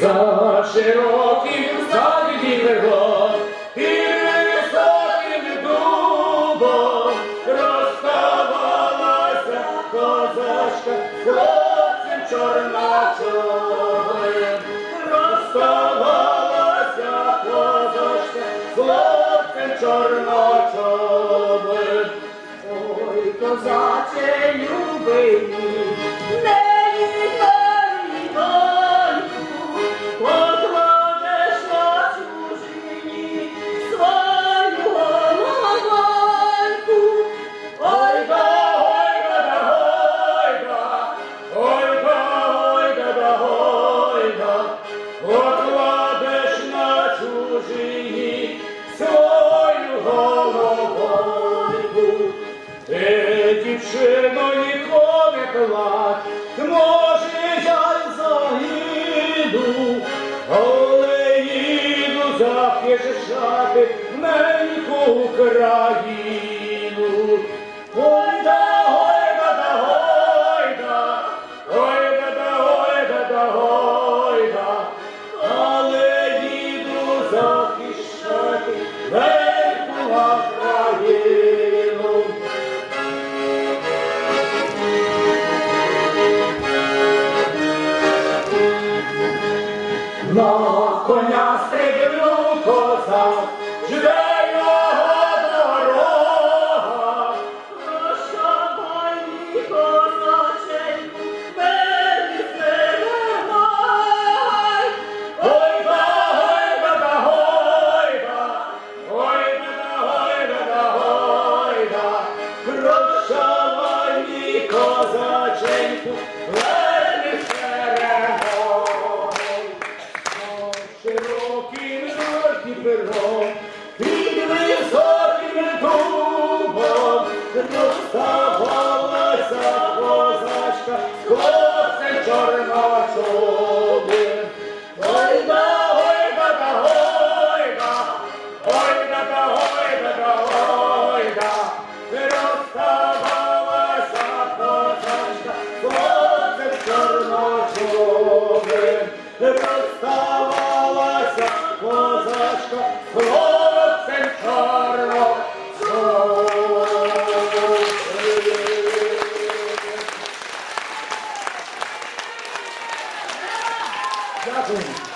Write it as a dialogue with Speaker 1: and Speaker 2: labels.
Speaker 1: За широким завіді берегом і високим дубом розставалася козачка, хлопцем чорночовим, розставалася козачка, хлопцем чорночовим.
Speaker 2: Ой, козаче любий
Speaker 1: мій, дівчино ніколи плач, може я й загину, але їду захищати неньку Україну. на коня стрибнув коза, живе. Розставалася козачка, хлопцем чорночовим. Гойда, гойда та гойда, гойда та гойда та гойда. Розставалася козачка, хлопцем чорночовим. Obrigado.